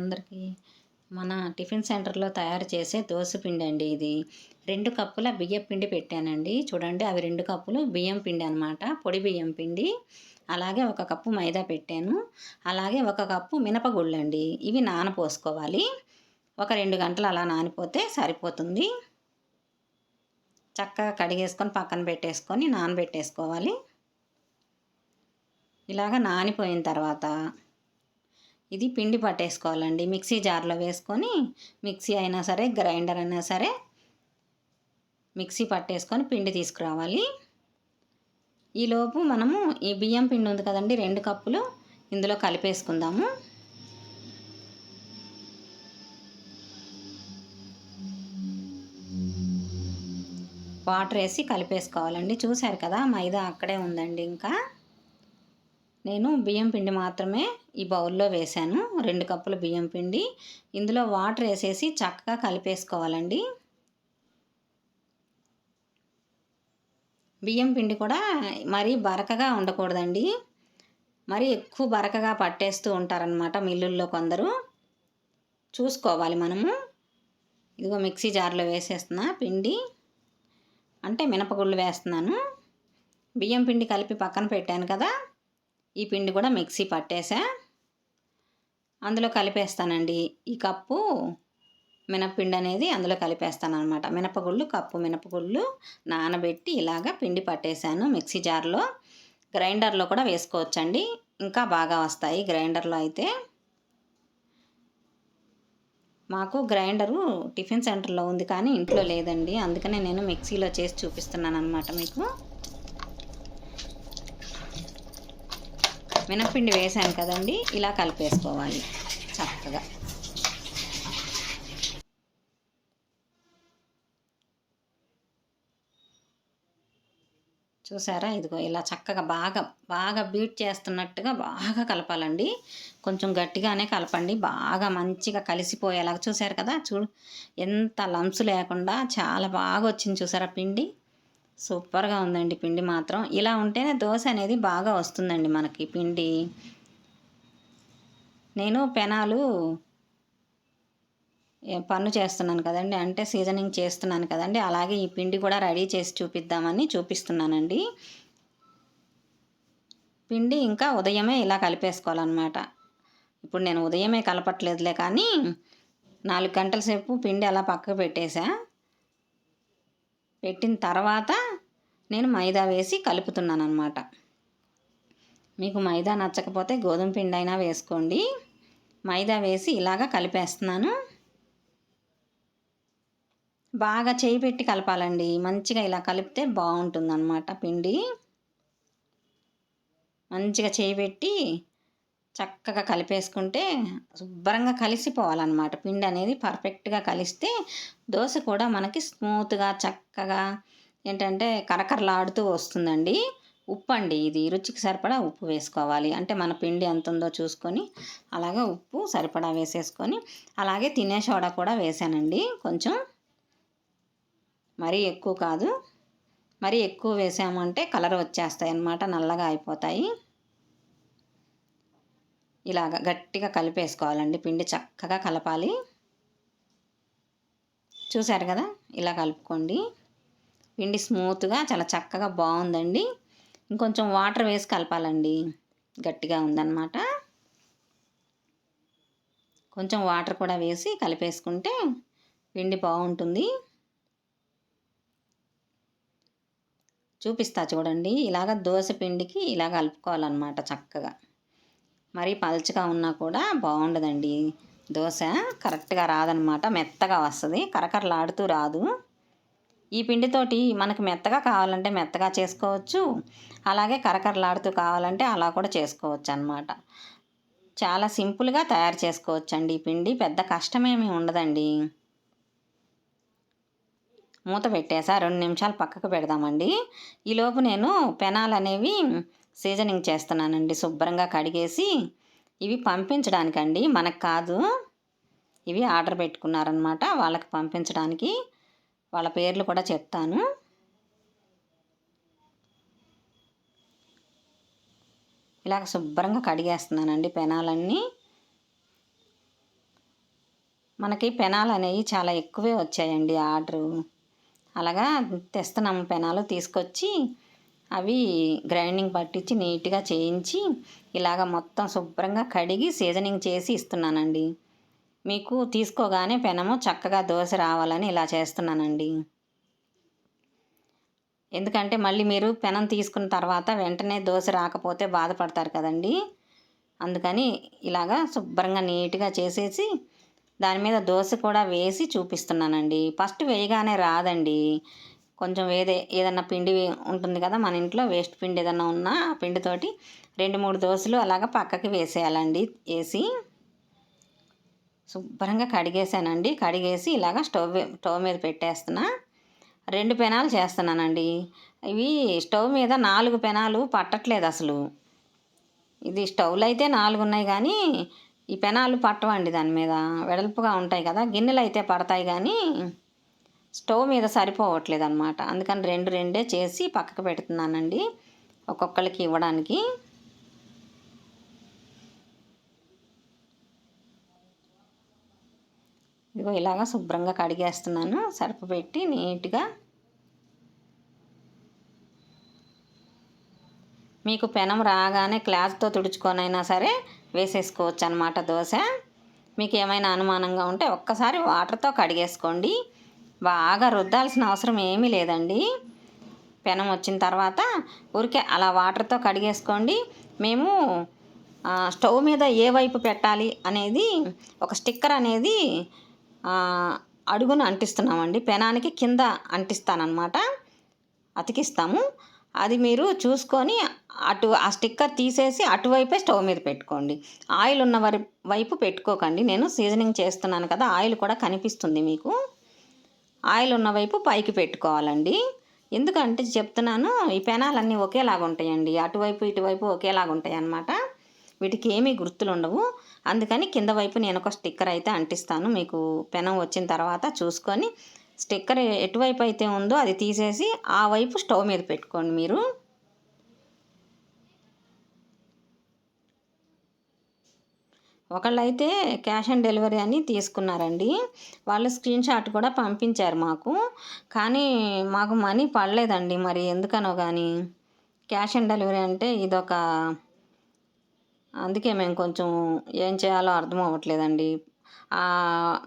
అందరికీ మన టిఫిన్ సెంటర్లో తయారు చేసే దోశ పిండి అండి ఇది. రెండు కప్పుల బియ్యం పిండి పెట్టానండి. చూడండి అవి రెండు కప్పులు బియ్యం పిండి అనమాట పొడి బియ్యం పిండి అలాగే ఒక కప్పు మైదా పెట్టాను. అలాగే ఒక కప్పు మినపగుళ్ళు అండి ఇవి నానపోసుకోవాలి. ఒక రెండు గంటలు అలా నానిపోతే సరిపోతుంది. చక్కగా కడిగేసుకొని పక్కన పెట్టేసుకొని నానబెట్టేసుకోవాలి. ఇలాగ నానిపోయిన తర్వాత ఇది పిండి పట్టేసుకోవాలండి. మిక్సీ జార్లో వేసుకొని మిక్సీ అయినా సరే గ్రైండర్ అయినా సరే మిక్సీ పట్టేసుకొని పిండి తీసుకురావాలి. ఈలోపు మనము ఈ బియ్యం పిండి ఉంది కదండి రెండు కప్పులు ఇందులో కలిపేసుకుందాము. వాటర్ వేసి కలిపేసుకోవాలండి. చూశారు కదా మైదా అక్కడే ఉందండి ఇంకా. నేను బియ్యం పిండి మాత్రమే ఈ బౌల్లో వేశాను. రెండు కప్పుల బియ్యం పిండి. ఇందులో వాటర్ వేసేసి చక్కగా కలిపేసుకోవాలండి. బియ్యం పిండి కూడా మరీ బరకగా ఉండకూడదండి. మరి ఎక్కువ బరకగా పట్టేస్తూ ఉంటారనమాట మిల్లుల్లో కొందరు. చూసుకోవాలి మనము. ఇదిగో మిక్సీ జార్లో వేసేస్తున్నా పిండి. అంటే మినపగుళ్ళు వేస్తున్నాను. బియ్యం పిండి కలిపి పక్కన పెట్టాను కదా. ఈ పిండి కూడా మిక్సీ పట్టేసా. అందులో కలిపేస్తానండి. ఈ కప్పు మినప్పిండి అనేది అందులో కలిపేస్తాను అనమాట మినపగుళ్ళు కప్పు మినపగుళ్ళు నానబెట్టి ఇలాగ పిండి పట్టేశాను మిక్సీ జార్లో. గ్రైండర్లో కూడా వేసుకోవచ్చండి. ఇంకా బాగా వస్తాయి గ్రైండర్లో అయితే. మాకు గ్రైండరు టిఫిన్ సెంటర్లో ఉంది కానీ ఇంట్లో లేదండి. అందుకనే నేను మిక్సీలో చేసి చూపిస్తున్నాను అనమాట మీకు. మినప్పిండి వేసాను కదండి ఇలా కలిపేసుకోవాలి చక్కగా. చూసారా? ఇదిగో ఇలా చక్కగా బాగా బాగా బీట్ చేస్తున్నట్టుగా బాగా కలపాలండి. కొంచెం గట్టిగానే కలపండి బాగా మంచిగా కలిసిపోయేలాగా. చూసారు కదా? చూడు ఎంత లంప్స్ లేకుండా చాలా బాగా వచ్చింది చూసారా పిండి? సూపర్గా ఉందండి పిండి మాత్రం. ఇలా ఉంటేనే దోశ అనేది బాగా వస్తుందండి మనకి పిండి. నేను పెనాలు పన్ను చేస్తున్నాను కదండి. అంటే సీజనింగ్ చేస్తున్నాను కదండి. అలాగే ఈ పిండి కూడా రెడీ చేసి చూపిద్దామని చూపిస్తున్నానండి. పిండి ఇంకా ఉదయమే ఇలా కలిపేసుకోవాలన్నమాట. ఇప్పుడు నేను ఉదయమే కలపట్లేదులే కానీ నాలుగు గంటల సేపు పిండి అలా పక్కకు పెట్టేశా. పెట్టిన తర్వాత నేను మైదా వేసి కలుపుతున్నాను అనమాట మీకు మైదా నచ్చకపోతే గోధుమ పిండి అయినా వేసుకోండి. మైదా వేసి ఇలాగ కలిపేస్తున్నాను. బాగా చేయి పెట్టి కలపాలండి. మంచిగా ఇలా కలిపితే బాగుంటుంది అనమాట పిండి. మంచిగా చేయి పెట్టి చక్కగా కలిపేసుకుంటే శుభ్రంగా కలిసిపోవాలన్నమాట. పిండి అనేది పర్ఫెక్ట్గా కలిస్తే దోశ కూడా మనకి స్మూత్గా చక్కగా ఏంటంటే కరకరలాడుతూ వస్తుందండి. ఉప్పు అండి ఇది రుచికి సరిపడా ఉప్పు వేసుకోవాలి. అంటే మన పిండి ఎంత ఉందో చూసుకొని అలాగే ఉప్పు సరిపడా వేసేసుకొని అలాగే తినే సోడా కూడా వేసానండి. కొంచెం మరీ ఎక్కువ కాదు. మరీ ఎక్కువ వేసామంటే కలర్ వచ్చేస్తాయి అన్నమాట నల్లగా అయిపోతాయి. ఇలాగ గట్టిగా కలిపేసుకోవాలండి. పిండి చక్కగా కలపాలి. చూశారు కదా? ఇలా కలుపుకోండి. పిండి స్మూత్గా చాలా చక్కగా బాగుందండి ఇంకొంచెం వాటర్ వేసి కలపాలండి. గట్టిగా ఉందన్నమాట. కొంచెం వాటర్ కూడా వేసి కలిపేసుకుంటే పిండి బాగుంటుంది చూపిస్తా చూడండి. ఇలాగ దోశ పిండికి ఇలా కలుపుకోవాలన్నమాట చక్కగా. మరీ పల్చగా ఉన్నా కూడా బాగుండదండి దోశ కరెక్ట్గా రాదనమాట మెత్తగా వస్తుంది. కరకరలాడుతూ రాదు. ఈ పిండితోటి మనకు మెత్తగా కావాలంటే మెత్తగా చేసుకోవచ్చు. అలాగే కరకరలాడుతూ కావాలంటే అలా కూడా చేసుకోవచ్చు అనమాట చాలా సింపుల్గా తయారు చేసుకోవచ్చు అండి ఈ పిండి. పెద్ద కష్టమేమీ ఉండదండి. మూత పెట్టేసా రెండు నిమిషాలు పక్కకు పెడదామండి. ఈలోపు నేను పెనాలు అనేవి సీజనింగ్ చేస్తున్నానండి. శుభ్రంగా కడిగేసి ఇవి పంపించడానికండి. మనకు కాదు. ఇవి ఆర్డర్ పెట్టుకున్నారనమాట వాళ్ళకి పంపించడానికి వాళ్ళ పేర్లు కూడా చెప్తాను. ఇలాగ శుభ్రంగా కడిగేస్తున్నానండి పెనాలన్నీ. మనకి పెనాలు అనేవి చాలా ఎక్కువే వచ్చాయండి ఆర్డరు. అలాగా తెస్తున్నాము పెనాలు తీసుకొచ్చి అవి గ్రైండింగ్ పట్టించి నీట్గా చేయించి ఇలాగ మొత్తం శుభ్రంగా కడిగి సీజనింగ్ చేసి ఇస్తున్నానండి. మీకు తీసుకోగానే పెనము చక్కగా దోశ రావాలని ఇలా చేస్తున్నానండి. ఎందుకంటే మళ్ళీ మీరు పెనం తీసుకున్న తర్వాత వెంటనే దోశ రాకపోతే బాధపడతారు కదండి. అందుకని ఇలాగా శుభ్రంగా నీట్గా చేసేసి దాని మీద దోశ కూడా వేసి చూపిస్తున్నానండి. ఫస్ట్ వేయగానే రాదండి. కొంచెం ఏదే ఏదన్నా పిండి ఉంటుంది కదా మన ఇంట్లో వేస్ట్ పిండి ఏదన్నా ఉన్నా ఆ పిండితోటి రెండు మూడు దోశలు అలాగ పక్కకి వేసేయాలండి వేసి శుభ్రంగా కడిగేసానండి. కడిగేసి ఇలాగ స్టవ్ స్టవ్ మీద పెట్టేస్తున్నా. రెండు పెనాలు చేస్తున్నానండి. ఇవి స్టవ్ మీద నాలుగు పెనాలు పట్టట్లేదు అసలు. ఇది స్టవ్లు అయితే నాలుగు ఉన్నాయి కానీ ఈ పెనాలు పట్టవండి దాని మీద. వెడల్పుగా ఉంటాయి కదా. గిన్నెలు అయితే పడతాయి కానీ స్టవ్ మీద సరిపోవట్లేదు అనమాట అందుకని రెండు రెండే చేసి పక్కకు పెడుతున్నానండి. ఒక్కొక్కరికి ఇవ్వడానికి. ఇదిగో ఇలాగా శుభ్రంగా కడిగేస్తున్నాను. సర్పు పెట్టి నీట్గా మీకు పెనం రాగానే క్లాత్తో తుడుచుకొనైనా సరే వేసేసుకోవచ్చు అనమాట దోశ. మీకు ఏమైనా అనుమానంగా ఉంటే ఒక్కసారి వాటర్తో కడిగేసుకోండి. బాగా రుద్దాల్సిన అవసరం ఏమీ లేదండి. పెనం వచ్చిన తర్వాత ఊరికే అలా వాటర్తో కడిగేసుకోండి. మేము స్టవ్ మీద ఏ వైపు పెట్టాలి అనేది ఒక స్టిక్కర్ అనేది అడుగును అంటిస్తున్నామండి. పెనానికి కింద అంటిస్తానమాట అతికిస్తాము. అది మీరు చూసుకొని అటు ఆ స్టిక్కర్ తీసేసి అటువైపే స్టవ్ మీద పెట్టుకోండి. ఆయిల్ ఉన్న వరి వైపు పెట్టుకోకండి. నేను సీజనింగ్ చేస్తున్నాను కదా ఆయిల్ కూడా కనిపిస్తుంది మీకు. ఆయిల్ ఉన్న వైపు పైకి పెట్టుకోవాలండి. ఎందుకంటే చెప్తున్నాను ఈ పెనాలన్నీ ఒకేలాగా ఉంటాయండి అటువైపు ఇటువైపు ఒకేలాగా ఉంటాయి అన్నమాట వీటికి ఏమీ గుర్తులు ఉండవు అందుకని కింద వైపు నేను ఒక స్టిక్కర్ అయితే అంటిస్తాను. మీకు పెనం వచ్చిన తర్వాత చూసుకొని స్టిక్కర్ ఎటువైపు అయితే ఉందో అది తీసేసి ఆ వైపు స్టవ్ మీద పెట్టుకోండి మీరు. ఒకళ్ళైతే క్యాష్ ఆన్ డెలివరీ అని తీసుకున్నారండి. వాళ్ళు స్క్రీన్ షాట్ కూడా పంపించారు మాకు. కానీ మాకు మనీ పడలేదండి మరి ఎందుకనో కానీ క్యాష్ ఆన్ డెలివరీ అంటే ఇదొక అందుకే మేము కొంచెం ఏం చేయాలో అర్థం అవ్వట్లేదండి.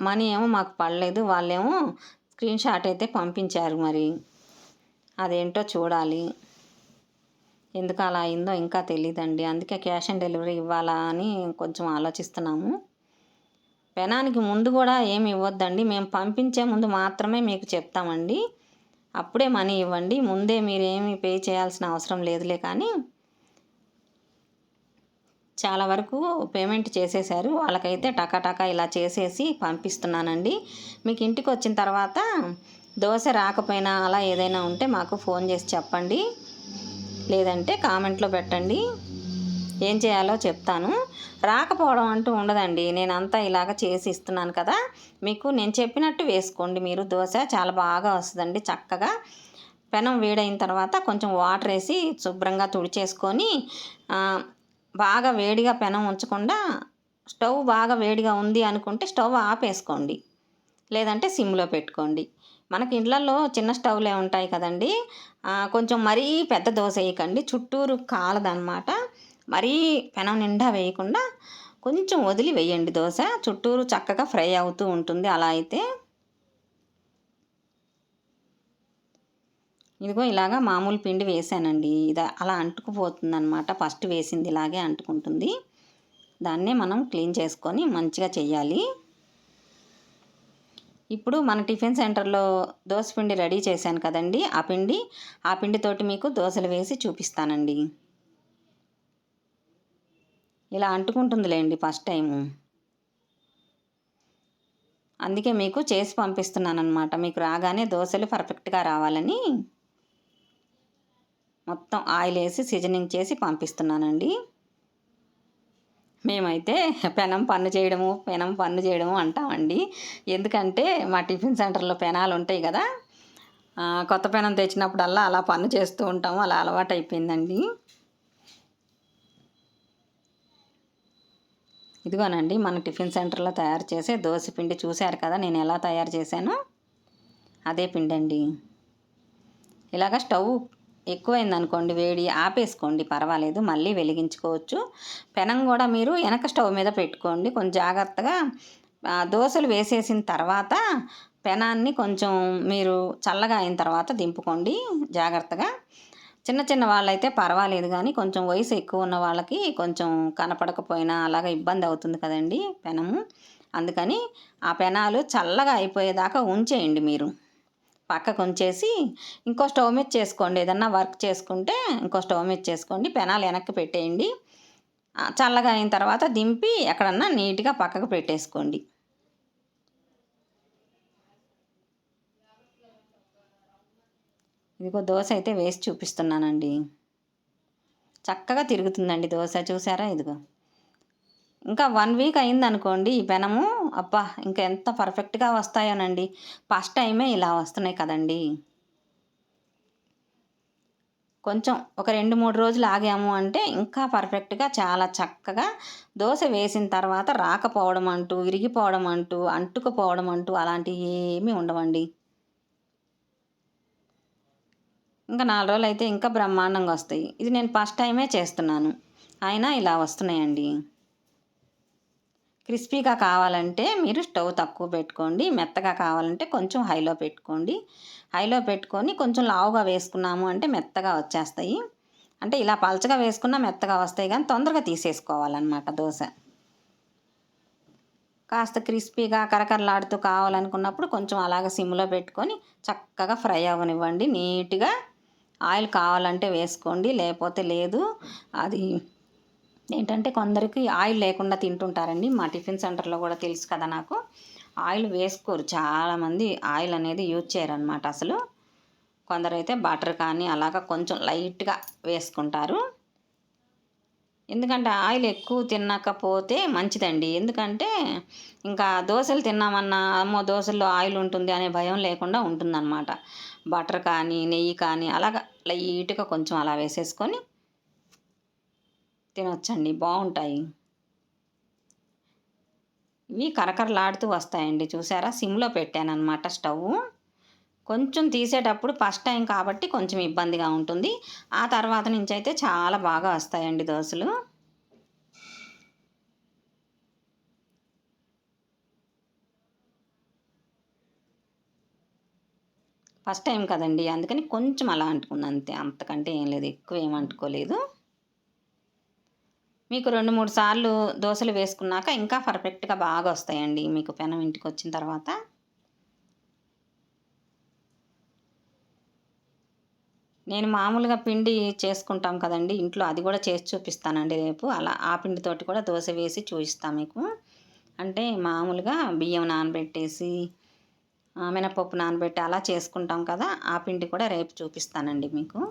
మనీ ఏమో మాకు పడలేదు. వాళ్ళేమో స్క్రీన్ షాట్ అయితే పంపించారు మరి. అదేంటో చూడాలి. ఎందుకు అలా అయిందో ఇంకా తెలియదండి అందుకే క్యాష్ ఆన్ డెలివరీ ఇవ్వాలా అని కొంచెం ఆలోచిస్తున్నాము. పెనానికి ముందు కూడా ఏమి ఇవ్వద్దండి. మేము పంపించే ముందు మాత్రమే మీకు చెప్తామండి. అప్పుడే మనీ ఇవ్వండి. ముందే మీరేమి పే చేయాల్సిన అవసరం లేదులే కానీ చాలా వరకు పేమెంట్ చేసేసారు వాళ్ళకైతే టకాటకా ఇలా చేసేసి పంపిస్తున్నానండి. మీకు ఇంటికి వచ్చిన తర్వాత దోశ రాకపోయినా అలా ఏదైనా ఉంటే మాకు ఫోన్ చేసి చెప్పండి. లేదంటే కామెంట్లో పెట్టండి. ఏం చేయాలో చెప్తాను. రాకపోవడం అంటూ ఉండదండి. నేను అంతా ఇలాగ చేసి ఇస్తున్నాను కదా. మీకు నేను చెప్పినట్టు వేసుకోండి. మీరు దోశ చాలా బాగా వస్తుందండి చక్కగా. పెనం వేడైన తర్వాత కొంచెం వాటర్ వేసి శుభ్రంగా తుడిచేసుకొని బాగా వేడిగా పెనం ఉంచకుండా స్టవ్ బాగా వేడిగా ఉంది అనుకుంటే స్టవ్ ఆపేసుకోండి. లేదంటే సిమ్లో పెట్టుకోండి. మనకి ఇళ్ళల్లో చిన్న స్టవ్లే ఉంటాయి కదండి. కొంచెం మరీ పెద్ద దోశ వేయకండి. చుట్టూరు కాలదనమాట మరీ పెనం నిండా వేయకుండా కొంచెం వదిలి వేయండి దోశ. చుట్టూరు చక్కగా ఫ్రై అవుతూ ఉంటుంది. అలా అయితే ఇదిగో ఇలాగా మామూలు పిండి వేసానండి. ఇది అలా అంటుకుపోతుంది అనమాట ఫస్ట్ వేసింది ఇలాగే అంటుకుంటుంది. దాన్నే మనం క్లీన్ చేసుకొని మంచిగా చేయాలి ఇప్పుడు మన టిఫిన్ సెంటర్లో దోశ పిండి రెడీ చేశాను కదండి. ఆ పిండి ఆ పిండితోటి మీకు దోశలు వేసి చూపిస్తానండి. ఇలా అంటుకుంటుందిలేండి ఫస్ట్ టైము. అందుకే మీకు చేసి పంపిస్తున్నాను అనమాట మీకు రాగానే దోశలు పర్ఫెక్ట్గా రావాలని మొత్తం ఆయిల్ వేసి సీజనింగ్ చేసి పంపిస్తున్నానండి. మేమైతే పెనం పన్ను చేయడము పెనం పన్ను చేయడము అంటామండి. ఎందుకంటే మా టిఫిన్ సెంటర్లో పెనాలు ఉంటాయి కదా కొత్త పెనం తెచ్చినప్పుడల్లా అలా పన్ను చేస్తూ ఉంటాము అలా అలవాటు అయిపోయిందండి. ఇదిగోనండి మన టిఫిన్ సెంటర్లో తయారు చేసే దోశ పిండి చూశారు కదా నేను ఎలా తయారు చేశాను? అదే పిండి అండి ఇలాగ స్టవ్ ఎక్కువైంది అనుకోండి వేడి ఆపేసుకోండి పర్వాలేదు మళ్ళీ వెలిగించుకోవచ్చు. పెనం కూడా మీరు వెనక స్టవ్ మీద పెట్టుకోండి కొంచెం జాగ్రత్తగా దోశలు వేసేసిన తర్వాత పెనాన్ని కొంచెం మీరు చల్లగా అయిన తర్వాత దింపుకోండి జాగ్రత్తగా. చిన్న చిన్న వాళ్ళైతే పర్వాలేదు కానీ కొంచెం వయసు ఎక్కువ ఉన్న వాళ్ళకి కొంచెం కనపడకపోయినా అలాగ ఇబ్బంది అవుతుంది కదండి పెనము. అందుకని ఆ పెనాలు చల్లగా అయిపోయేదాకా ఉంచేయండి మీరు. పక్కకు ఉంచేసి ఇంకో స్టవ్ మీద చేసుకోండి. ఏదన్నా వర్క్ చేసుకుంటే ఇంకో స్టవ్ మీద చేసుకోండి. పెనాలు వెనక్కి పెట్టేయండి. చల్లగా అయిన తర్వాత దింపి ఎక్కడన్నా నీట్గా పక్కకు పెట్టేసుకోండి. ఇదిగో దోశ అయితే వేసి చూపిస్తున్నానండి. చక్కగా తిరుగుతుందండి దోశ. చూసారా? ఇదిగో. ఇంకా వన్ వీక్ అయిందనుకోండి ఈ పెనము. అబ్బా ఇంకా ఎంత పర్ఫెక్ట్గా వస్తాయోనండి. ఫస్ట్ టైమే ఇలా వస్తున్నాయి కదండి. కొంచెం ఒక రెండు మూడు రోజులు ఆగాము అంటే ఇంకా పర్ఫెక్ట్గా చాలా చక్కగా దోశ వేసిన తర్వాత రాకపోవడం అంటూ విరిగిపోవడం అంటూ అంటుకుపోవడం అంటూ అలాంటివి ఏమీ ఉండవండి. ఇంకా నాలుగు రోజులు అయితే ఇంకా బ్రహ్మాండంగా వస్తాయి. ఇది నేను ఫస్ట్ టైమే చేస్తున్నాను. అయినా ఇలా వస్తున్నాయండి. క్రిస్పీగా కావాలంటే మీరు స్టవ్ తక్కువ పెట్టుకోండి మెత్తగా కావాలంటే కొంచెం హైలో పెట్టుకోండి. హైలో పెట్టుకొని కొంచెం లావుగా వేసుకున్నాము అంటే మెత్తగా వచ్చేస్తాయి. అంటే ఇలా పలచగా వేసుకున్నా మెత్తగా వస్తాయి కానీ తొందరగా తీసేసుకోవాలన్నమాట దోశ. కాస్త క్రిస్పీగా కరకరలాడుతూ కావాలనుకున్నప్పుడు కొంచెం అలాగ సిమ్లో పెట్టుకొని చక్కగా ఫ్రై అవ్వనివ్వండి. నీట్గా ఆయిల్ కావాలంటే వేసుకోండి లేకపోతే లేదు. అది ఏంటంటే కొందరికి ఆయిల్ లేకుండా తింటుంటారండి. మా టిఫిన్ సెంటర్లో కూడా తెలుసు కదా నాకు. ఆయిల్ వేసుకోరు. చాలామంది ఆయిల్ అనేది యూజ్ చేయరనమాట అసలు. కొందరైతే బటర్ కానీ అలాగ కొంచెం లైట్గా వేసుకుంటారు. ఎందుకంటే ఆయిల్ ఎక్కువ తినకపోతే మంచిదండి. ఎందుకంటే ఇంకా దోశలు తిన్నామన్నా అమ్మో దోశల్లో ఆయిల్ ఉంటుంది అనే భయం లేకుండా ఉంటుందన్నమాట. బటర్ కానీ నెయ్యి కానీ అలాగ లైట్గా కొంచెం అలా వేసేసుకొని తినొచ్చండి బాగుంటాయి. ఇవి కరకరలాడుతూ వస్తాయండి చూసారా? సిమ్లో పెట్టానమాట స్టవ్ కొంచెం తీసేటప్పుడు ఫస్ట్ టైం కాబట్టి కొంచెం ఇబ్బందిగా ఉంటుంది. ఆ తర్వాత నుంచి అయితే చాలా బాగా వస్తాయండి దోశలు. ఫస్ట్ టైం కదండి అందుకని కొంచెం అలా అంటుకుంది అంతే. అంతకంటే ఏం లేదు ఎక్కువ ఏం అంటుకోలేదు. మీకు రెండు మూడు సార్లు దోశలు వేసుకున్నాక ఇంకా పర్ఫెక్ట్గా బాగా వస్తాయండి మీకు పెనం ఇంటికి వచ్చిన తర్వాత. నేను మామూలుగా పిండి చేసుకుంటాం కదండి ఇంట్లో అది కూడా చేసి చూపిస్తానండి రేపు. అలా ఆ పిండితోటి కూడా దోశ వేసి చూపిస్తాను మీకు. అంటే మామూలుగా బియ్యం నానబెట్టేసి మినపప్పు నానబెట్టి అలా చేసుకుంటాం కదా ఆ పిండి కూడా రేపు చూపిస్తానండి మీకు.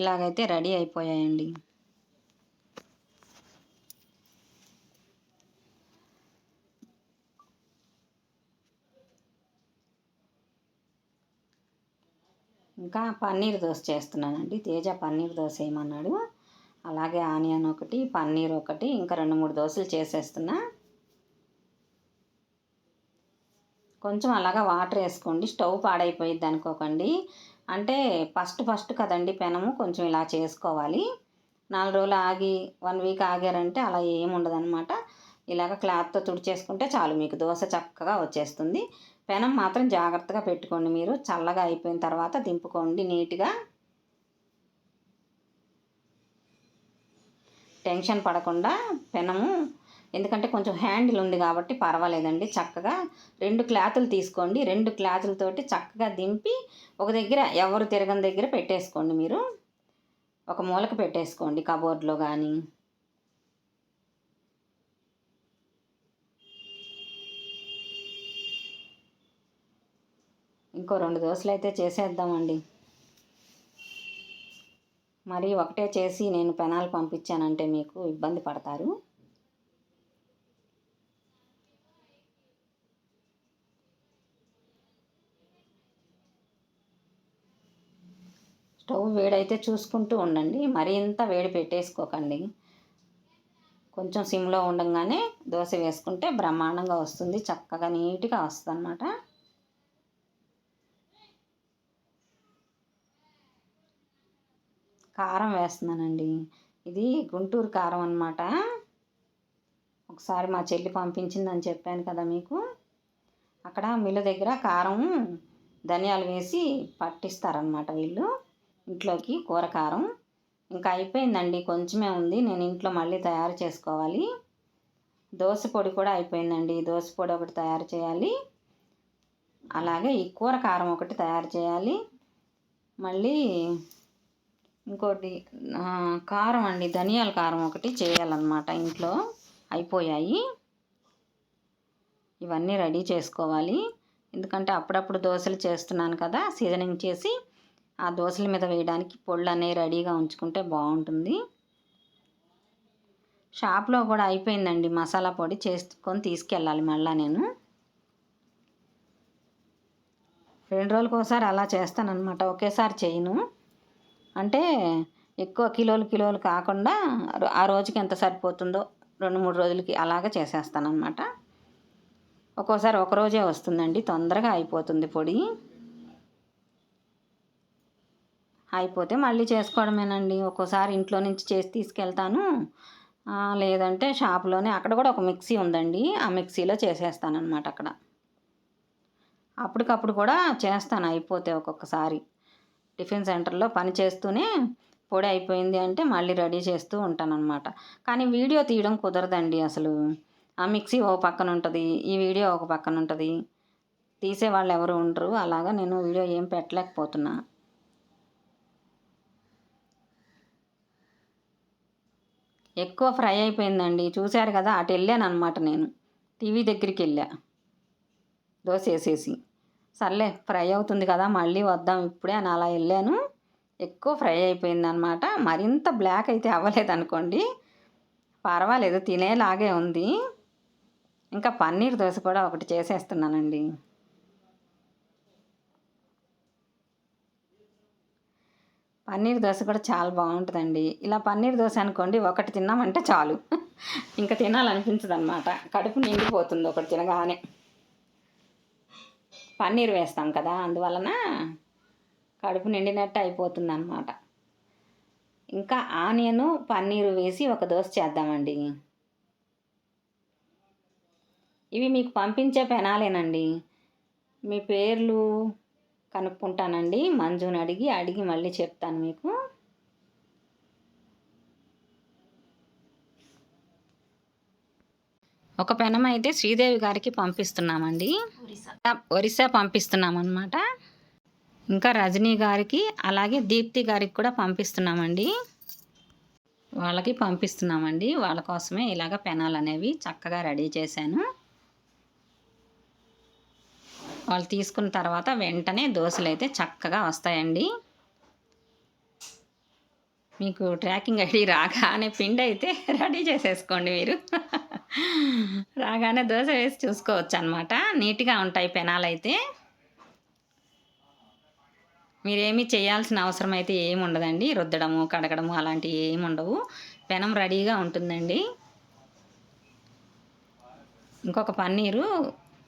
ఇలాగైతే రెడీ అయిపోయాయండి. ఇంకా పన్నీర్ దోశ చేస్తున్నానండి. తేజ పన్నీర్ దోశ వేయమన్నాడు అలాగే ఆనియన్ ఒకటి పన్నీర్ ఒకటి ఇంకా రెండు మూడు దోశలు చేసేస్తున్నా. కొంచెం అలాగా వాటర్ వేసుకోండి. స్టవ్ పాడైపోయిద్ది అనుకోకండి. అంటే ఫస్ట్ ఫస్ట్ కదండి పెనము కొంచెం ఇలా చేసుకోవాలి. నాలుగు రోజులు ఆగి వన్ వీక్ ఆగారంటే అలా ఏమి ఉండదన్నమాట. ఇలాగ క్లాత్తో తుడిచేసుకుంటే చాలు మీకు దోశ చక్కగా వచ్చేస్తుంది. పెనం మాత్రం జాగ్రత్తగా పెట్టుకోండి మీరు. చల్లగా అయిపోయిన తర్వాత దింపుకోండి నీట్గా. టెన్షన్ పడకుండా పెనము ఎందుకంటే కొంచెం హ్యాండిల్ ఉంది కాబట్టి పర్వాలేదండి. చక్కగా రెండు క్లాతులు తీసుకోండి. రెండు క్లాతులతోటి చక్కగా దింపి ఒక దగ్గర ఎవరు తిరగని దగ్గర పెట్టేసుకోండి మీరు. ఒక మూలకు పెట్టేసుకోండి కబోర్డ్లో కానీ ఇంకో రెండు దోశలు అయితే చేసేద్దామండి. మరి ఒకటే చేసి నేను పెనాలు పంపించానంటే మీకు ఇబ్బంది పడతారు. స్టవ్ వేడైతే చూసుకుంటూ ఉండండి. మరీ ఇంత వేడి పెట్టేసుకోకండి. కొంచెం సిమ్లో ఉండగానే దోశ వేసుకుంటే బ్రహ్మాండంగా వస్తుంది. చక్కగా నీట్గా వస్తుంది అన్నమాట కారం వేస్తున్నానండి. ఇది గుంటూరు కారం అనమాట ఒకసారి మా చెల్లి పంపించిందని చెప్పాను కదా మీకు. అక్కడ మిల్లు దగ్గర కారం ధనియాలు వేసి పట్టిస్తారనమాట వీళ్ళు. ఇంట్లోకి కూర కారం. ఇంకా అయిపోయిందండి కొంచెమే ఉంది. నేను ఇంట్లో మళ్ళీ తయారు చేసుకోవాలి. దోశ పొడి కూడా అయిపోయిందండి. దోశ పొడి ఒకటి తయారు చేయాలి. అలాగే ఈ కూర కారం ఒకటి తయారు చేయాలి. మళ్ళీ ఇంకోటి కారం అండి. ధనియాల కారం ఒకటి చేయాలన్నమాట. ఇంట్లో అయిపోయాయి. ఇవన్నీ రెడీ చేసుకోవాలి. ఎందుకంటే అప్పుడప్పుడు దోశలు చేస్తున్నాను కదా సీజనింగ్ చేసి ఆ దోశల మీద వేయడానికి పొళ్ళు అనేవి రెడీగా ఉంచుకుంటే బాగుంటుంది. షాప్లో కూడా అయిపోయిందండి మసాలా పొడి చేసుకొని తీసుకెళ్ళాలి మళ్ళీ నేను. రెండు రోజులకు ఒకసారి అలా చేస్తానన్నమాట. ఒకేసారి చేయను. అంటే ఎక్కువ కిలోలు కిలోలు కాకుండా ఆ రోజుకి ఎంత సరిపోతుందో రెండు మూడు రోజులకి అలాగ చేసేస్తానమాట ఒక్కోసారి ఒక రోజే వస్తుందండి. తొందరగా అయిపోతుంది పొడి. అయిపోతే మళ్ళీ చేసుకోవడమేనండి. ఒక్కోసారి ఇంట్లో నుంచి చేసి తీసుకెళ్తాను. లేదంటే షాప్లోనే అక్కడ కూడా ఒక మిక్సీ ఉందండి. ఆ మిక్సీలో చేసేస్తానమాట అక్కడ. అప్పటికప్పుడు కూడా చేస్తాను అయిపోతే ఒక్కొక్కసారి. టిఫిన్ సెంటర్లో పని చేస్తూనే పొడి అయిపోయింది అంటే మళ్ళీ రెడీ చేస్తూ ఉంటానన్నమాట. కానీ వీడియో తీయడం కుదరదండి అసలు. ఆ మిక్సీ ఒక పక్కన ఉంటుంది ఈ వీడియో ఒక పక్కన ఉంటుంది. తీసే వాళ్ళు ఎవరు ఉండరు. అలాగా నేను వీడియో ఏం పెట్టలేకపోతున్నా. ఎక్కువ ఫ్రై అయిపోయిందండి. చూశారు కదా అటు వెళ్ళాను అనమాట నేను. టీవీ దగ్గరికి వెళ్ళా. దోశ వేసేసి. సర్లే ఫ్రై అవుతుంది కదా మళ్ళీ వద్దాం ఇప్పుడే అని అలా వెళ్ళాను. ఎక్కువ ఫ్రై అయిపోయింది అనమాట మరింత బ్లాక్ అయితే అవ్వలేదు అనుకోండి. పర్వాలేదు తినేలాగే ఉంది. ఇంకా పన్నీర్ దోశ కూడా ఒకటి చేసేస్తున్నానండి. పన్నీర్ దోశ కూడా చాలా బాగుంటుందండి. ఇలా పన్నీర్ దోశ అనుకోండి ఒకటి తిన్నామంటే చాలు. ఇంకా తినాలనిపించదు అనమాట కడుపు నిండిపోతుంది ఒకటి తినగానే. పన్నీర్ వేస్తాం కదా అందువలన కడుపు నిండినట్టు అయిపోతుంది అనమాట ఇంకా ఆనియను పన్నీరు వేసి ఒక దోశ చేద్దామండి. ఇవి మీకు పంపించే పెనాలేనండి. మీ పేర్లు కనుక్కుంటానండి. మంజుని అడిగి అడిగి మళ్ళీ చెప్తాను మీకు. ఒక పెనం అయితే శ్రీదేవి గారికి పంపిస్తున్నామండి. ఒరిస్సా పంపిస్తున్నాం అనమాట ఇంకా రజనీ గారికి అలాగే దీప్తి గారికి కూడా పంపిస్తున్నామండి. వాళ్ళకి పంపిస్తున్నామండి. వాళ్ళ కోసమే ఇలాగ పెనాలు అనేవి చక్కగా రెడీ చేశాను. వాళ్ళు తీసుకున్న తర్వాత వెంటనే దోశలు అయితే చక్కగా వస్తాయండి. మీకు ట్రాకింగ్ ఐడి రాగానే పిండి అయితే రెడీ చేసేసుకోండి మీరు. రాగానే దోశ వేసి చూసుకోవచ్చు అనమాట నీట్గా ఉంటాయి పెనాలు అయితే మీరేమీ చేయాల్సిన అవసరం అయితే ఏమి ఉండదండి రుద్దడము కడగడము అలాంటివి ఏమి ఉండవు పెనం రెడీగా ఉంటుందండి. ఇంకొక పన్నీరు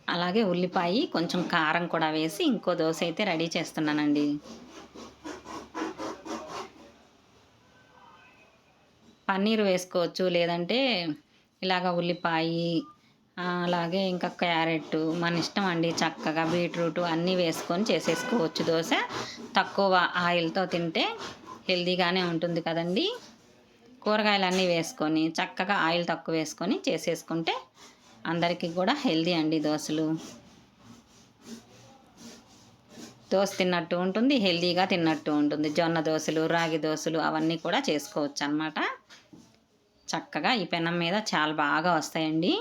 అలాగే ఉల్లిపాయ కొంచెం కారం కూడా వేసి ఇంకో దోశ అయితే రెడీ చేస్తున్నానండి. పన్నీర్ వేసుకోవచ్చు లేదంటే ఇలాగ ఉల్లిపాయ అలాగే ఇంకా క్యారెట్ మన ఇష్టం అండి చక్కగా బీట్రూట్ అన్నీ వేసుకొని చేసేసుకోవచ్చు దోశ. తక్కువ ఆయిల్తో తింటే హెల్దీగానే ఉంటుంది కదండి. కూరగాయలు అన్నీ వేసుకొని చక్కగా ఆయిల్ తక్కువ వేసుకొని చేసేసుకుంటే అందరికీ కూడా హెల్దీ అండి దోశలు దోశ తిన్నట్టు ఉంటుంది హెల్దీగా తిన్నట్టు ఉంటుంది. జొన్న దోశలు రాగి దోశలు అవన్నీ కూడా చేసుకోవచ్చు అనమాట చక్కగా ఈ పెనం మీద చాలా బాగా వస్తాయండి.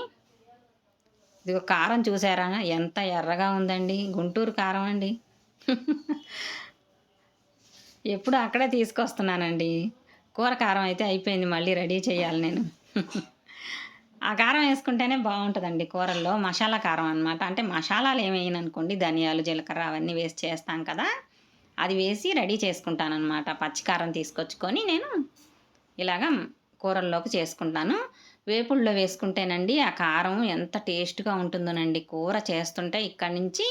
ఇది కారం చూసారా? ఎంత ఎర్రగా ఉందండి. గుంటూరు కారం అండి. ఎప్పుడు అక్కడే తీసుకొస్తున్నానండి. కూర కారం అయితే అయిపోయింది మళ్ళీ రెడీ చేయాలి నేను. ఆ కారం వేసుకుంటేనే బాగుంటుందండి కూరల్లో. మసాలా కారం అనమాట అంటే మసాలాలు ఏమైనా అనుకోండి ధనియాలు జీలకర్ర అవన్నీ వేసి చేస్తాం కదా. అది వేసి రెడీ చేసుకుంటాను అనమాట పచ్చికారం తీసుకొచ్చుకొని నేను ఇలాగ కూరల్లోకి చేసుకుంటాను. వేపుల్లో వేసుకుంటేనండి ఆ కారం ఎంత టేస్ట్గా ఉంటుందోనండి. కూర చేస్తుంటే ఇక్కడి నుంచి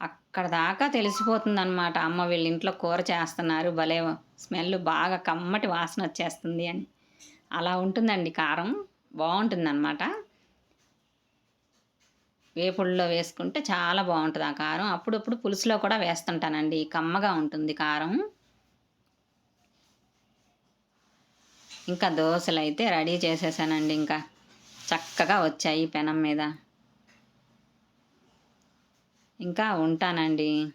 అక్కడ దాకా తెలిసిపోతుంది అనమాట అమ్మ వీళ్ళ ఇంట్లో కూర చేస్తున్నారు. భలే స్మెల్ బాగా కమ్మటి వాసన వచ్చేస్తుంది అని. అలా ఉంటుందండి కారం. బాగుంటుంది అనమాట వేసుకుంటే చాలా బాగుంటుంది ఆ కారం. అప్పుడప్పుడు పులుసులో కూడా వేస్తుంటానండి. కమ్మగా ఉంటుంది కారం. ఇంకా దోశలు అయితే రెడీ చేసేసానండి. ఇంకా చక్కగా వచ్చాయి పెనం మీద. ఇంకా ఉంటానండి.